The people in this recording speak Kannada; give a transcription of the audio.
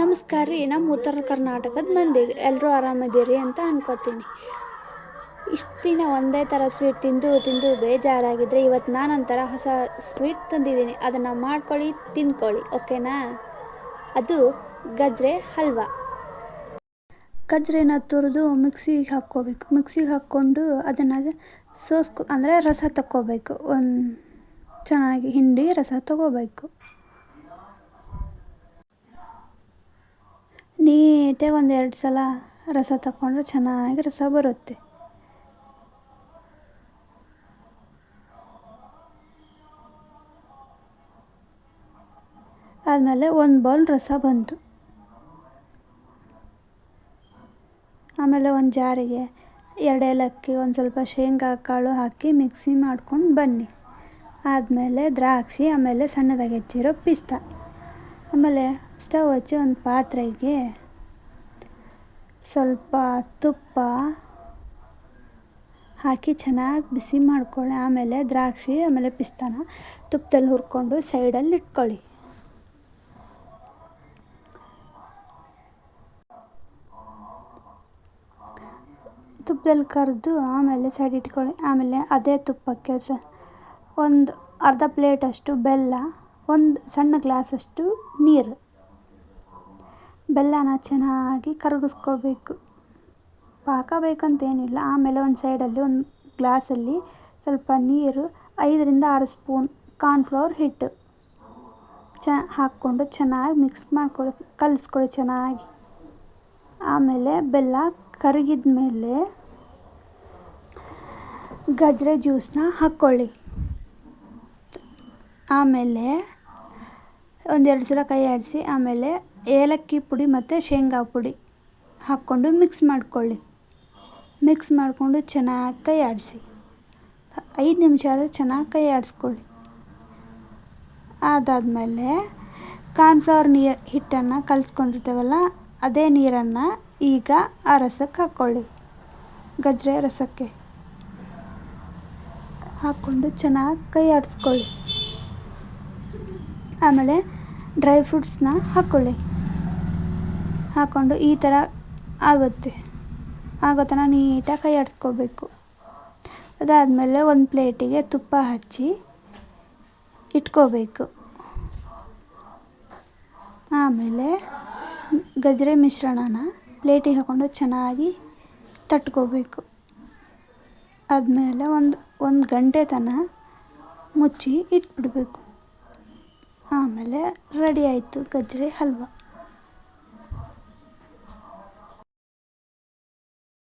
ನಮಸ್ಕಾರ ರೀ ನಮ್ಮ ಉತ್ತರ ಕರ್ನಾಟಕದ ಮಂದಿಗೆ ಎಲ್ಲರೂ ಆರಾಮದಿರಿ ಅಂತ ಅನ್ಕೋತೀನಿ. ಇಷ್ಟು ದಿನ ಒಂದೇ ಥರ ಸ್ವೀಟ್ ತಿಂದು ತಿಂದು ಬೇಜಾರಾಗಿದ್ದರೆ ಇವತ್ತು ನಾನೊಂಥರ ಹೊಸ ಸ್ವೀಟ್ ತಂದಿದ್ದೀನಿ. ಅದನ್ನು ಮಾಡ್ಕೊಳ್ಳಿ, ತಿನ್ಕೊಳ್ಳಿ, ಓಕೆನಾ? ಅದು ಗಜ್ರೆ ಹಲ್ವಾ. ಗಜ್ರೆನ ತುರಿದು ಮಿಕ್ಸಿಗೆ ಹಾಕ್ಕೋಬೇಕು. ಮಿಕ್ಸಿಗೆ ಹಾಕ್ಕೊಂಡು ಅದನ್ನು ಸೋಸ್ಕೊ, ಅಂದರೆ ರಸ ತಕ್ಕೋಬೇಕು. ಒಂದು ಚೆನ್ನಾಗಿ ಹಿಂಡಿ ರಸ ತಗೋಬೇಕು. ನೀಟಾಗಿ ಒಂದು ಎರಡು ಸಲ ರಸ ತಗೊಂಡ್ರೆ ಚೆನ್ನಾಗಿ ರಸ ಬರುತ್ತೆ. ಆದಮೇಲೆ ಒಂದು ಬೌಲ್ ರಸ ಬಂತು. ಆಮೇಲೆ ಒಂದು ಜಾರಿಗೆ ಎರಡು ಏಲಕ್ಕಿ, ಒಂದು ಸ್ವಲ್ಪ ಶೇಂಗಾ ಕಾಳು ಹಾಕಿ ಮಿಕ್ಸಿ ಮಾಡ್ಕೊಂಡು ಬನ್ನಿ. ಆದಮೇಲೆ ದ್ರಾಕ್ಷಿ, ಆಮೇಲೆ ಸಣ್ಣದಾಗಿ ಹೆಚ್ಚಿರೋ ಪಿಸ್ತಾ. ಆಮೇಲೆ ಸ್ಟವ್ ಹಚ್ಚಿ ಒಂದು ಪಾತ್ರೆಗೆ ಸ್ವಲ್ಪ ತುಪ್ಪ ಹಾಕಿ ಚೆನ್ನಾಗಿ ಬಿಸಿ ಮಾಡ್ಕೊಳ್ಳಿ. ಆಮೇಲೆ ದ್ರಾಕ್ಷಿ, ಆಮೇಲೆ ಪಿಸ್ತಾನ ತುಪ್ಪದಲ್ಲಿ ಹುರ್ಕೊಂಡು ಸೈಡಲ್ಲಿ ಇಟ್ಕೊಳ್ಳಿ. ತುಪ್ಪದಲ್ಲಿ ಕರೆದು ಆಮೇಲೆ ಸೈಡ್ ಇಟ್ಕೊಳ್ಳಿ. ಆಮೇಲೆ ಅದೇ ತುಪ್ಪಕ್ಕೆ ಸ ಒಂದು ಅರ್ಧ ಪ್ಲೇಟಷ್ಟು ಬೆಲ್ಲ, ಒಂದು ಸಣ್ಣ ಗ್ಲಾಸಷ್ಟು ನೀರು. ಬೆಲ್ಲನ ಚೆನ್ನಾಗಿ ಕರಗಿಸ್ಕೋಬೇಕು. ಪಾಕ ಬೇಕಂತೇನಿಲ್ಲ ಆಮೇಲೆ ಒಂದು ಸೈಡಲ್ಲಿ ಒಂದು ಗ್ಲಾಸಲ್ಲಿ ಸ್ವಲ್ಪ ನೀರು, ಐದರಿಂದ ಆರು ಸ್ಪೂನ್ ಕಾರ್ನ್ಫ್ಲವರ್ ಹಿಟ್ಟು ಚ, ಹಾಕ್ಕೊಂಡು ಚೆನ್ನಾಗಿ ಮಿಕ್ಸ್ ಮಾಡ್ಕೊಳ್ಳಿ, ಕಲಿಸ್ಕೊಳ್ಳಿ ಚೆನ್ನಾಗಿ. ಆಮೇಲೆ ಬೆಲ್ಲ ಕರಗಿದ ಮೇಲೆ ಗಜ್ರೆ ಜ್ಯೂಸನ್ನ ಹಾಕ್ಕೊಳ್ಳಿ. ಆಮೇಲೆ ಒಂದೆರಡು ಸಲ ಕೈ ಆಡಿಸಿ ಆಮೇಲೆ ಏಲಕ್ಕಿ ಪುಡಿ ಮತ್ತು ಶೇಂಗಾ ಪುಡಿ ಹಾಕ್ಕೊಂಡು ಮಿಕ್ಸ್ ಮಾಡ್ಕೊಳ್ಳಿ. ಮಿಕ್ಸ್ ಮಾಡಿಕೊಂಡು ಚೆನ್ನಾಗಿ ಕೈ ಆಡಿಸಿ ಐದು ನಿಮಿಷ ಆದರೆ ಚೆನ್ನಾಗಿ ಕೈ ಆಡಿಸ್ಕೊಳ್ಳಿ ಅದಾದಮೇಲೆ ಕಾರ್ನ್ಫ್ಲವರ್ ನೀರು ಹಿಟ್ಟನ್ನು ಕಲಿಸ್ಕೊಂಡಿರ್ತೇವಲ್ಲ, ಅದೇ ನೀರನ್ನು ಈಗ ಆ ರಸಕ್ಕೆ ಹಾಕ್ಕೊಳ್ಳಿ. ಗಜ್ರೆ ರಸಕ್ಕೆ. ಹಾಕ್ಕೊಂಡು ಚೆನ್ನಾಗಿ ಕೈ ಆಡಿಸ್ಕೊಳ್ಳಿ ಆಮೇಲೆ ಡ್ರೈ ಫ್ರೂಟ್ಸ್ನ ಹಾಕ್ಕೊಳ್ಳಿ. ಹಾಕ್ಕೊಂಡು ಈ ಥರ ಆಗುತ್ತೆ. ಆಗೋ ಥರ ನೀಟಾಗಿ ಕೈ ಆಡಿಸ್ಕೋಬೇಕು ಅದಾದಮೇಲೆ ಒಂದು ಪ್ಲೇಟಿಗೆ ತುಪ್ಪ ಹಚ್ಚಿ ಇಟ್ಕೋಬೇಕು. ಆಮೇಲೆ ಗಜರೆ ಮಿಶ್ರಣನ ಪ್ಲೇಟಿಗೆ ಹಾಕ್ಕೊಂಡು ಚೆನ್ನಾಗಿ ತಟ್ಕೋಬೇಕು. ಆದಮೇಲೆ ಒಂದು ಒಂದು ಗಂಟೆ ತನಕ ಮುಚ್ಚಿ ಇಟ್ಬಿಡಬೇಕು. ಆಮೇಲೆ ರೆಡಿ ಆಯಿತು ಗಜರಿ ಹಲ್ವ.